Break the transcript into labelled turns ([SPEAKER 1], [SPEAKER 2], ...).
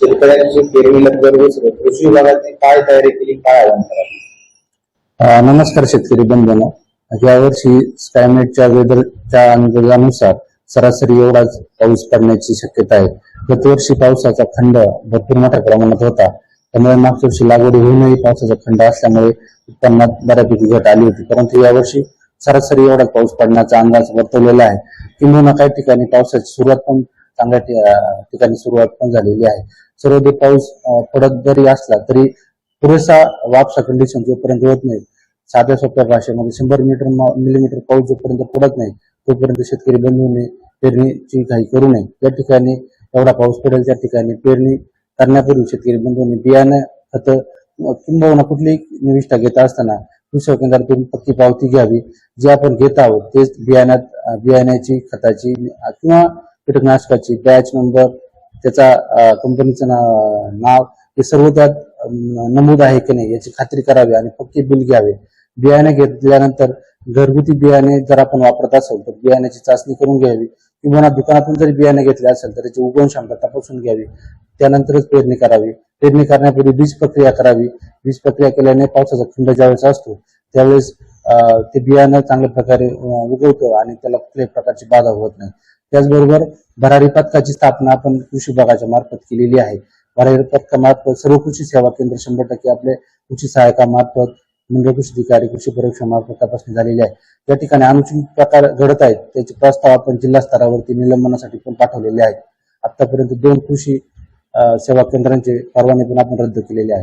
[SPEAKER 1] शेतकऱ्यांची पेरणी लवकर कृषी विभागाने काय तयारी केली काय आव्हान करा
[SPEAKER 2] नमस्कार शेतकरी बंधूंनो. यावर्षी स्कायमेटच्या वेदरच्या अंदाजानुसार सरासरी एवढाच पाऊस पडण्याची शक्यता आहे. गतवर्षी पावसाचा खंड भरपूर मोठ्या प्रमाणात होता. त्यामुळे मागच्या वर्षी लागवड होऊनही पावसाचा खंड असल्यामुळे उत्पन्नात बऱ्यापैकी घट आली होती. परंतु यावर्षी सरासरी एवढाच पाऊस पडण्याचा अंदाज वर्तवलेला आहे. किंबहुना काही ठिकाणी पावसाची सुरुवात पण चांगल्या ठिकाणी सुरुवात पण झालेली आहे. सर्वदे पाऊस पडत जरी असला तरी पुरेसा वापसा कंडिशन जोपर्यंत होत नाही. साध्या सोप्या भाषेमध्ये शंभर मीटर मिलीमीटर पाऊस जोपर्यंत पडत नाही तोपर्यंत शेतकरी बंधूंनी पेरणीची काही करू नये. त्या ठिकाणी एवढा पाऊस पडेल त्या ठिकाणी पेरणी करण्यापूर्वी शेतकरी बंधूंनी बियाणं खत किंबहुना कुठलीही निविष्ठा घेत असताना कृषी केंद्रातून पक्की पावती घ्यावी. जे आपण घेत आहोत तेच बियाण्यात बियाण्याची खताची किंवा कीटकनाशकाची बॅच नंबर त्याचा कंपनीचं नाव नाव हे सर्व त्यात नमूद आहे की नाही याची खात्री करावी आणि पक्की बिल घ्यावे. बियाणे घेतल्यानंतर घरगुती बियाणे जर आपण वापरत असेल तर बियाण्याची चाचणी करून घ्यावी. किंवा दुकानातून जरी बियाणे घेतले असेल तर त्याची उगवण क्षमता तपासून घ्यावी. त्यानंतरच पेरणी करावी. पेरणी करण्यापूर्वी बीज प्रक्रिया करावी. बीज प्रक्रिया केल्याने पावसाचा खंड ज्यावेळेस असतो त्यावेळेस ते बियाणं चांगल्या प्रकारे उगवतं आणि त्याला कुठल्याही प्रकारची बाधा होत नाही. त्याचबरोबर भरारी पथकाची स्थापना आपण कृषी विभागाच्या मार्फत केलेली आहे. भरारी पथकामार्फत सर्व कृषी सेवा केंद्र शंभर टक्के आपले कृषी सहाय्यकामार्फत मंडळ कृषी अधिकारी कृषी परीक्षामार्फत तपासणी झालेली आहे. त्या ठिकाणी अनुचित प्रकार घडत आहेत. त्याचे प्रस्ताव आपण जिल्हा स्तरावरती निलंबनासाठी पण पाठवलेले आहेत. आतापर्यंत दोन कृषी सेवा केंद्रांचे परवाने पण आपण रद्द केलेले आहेत.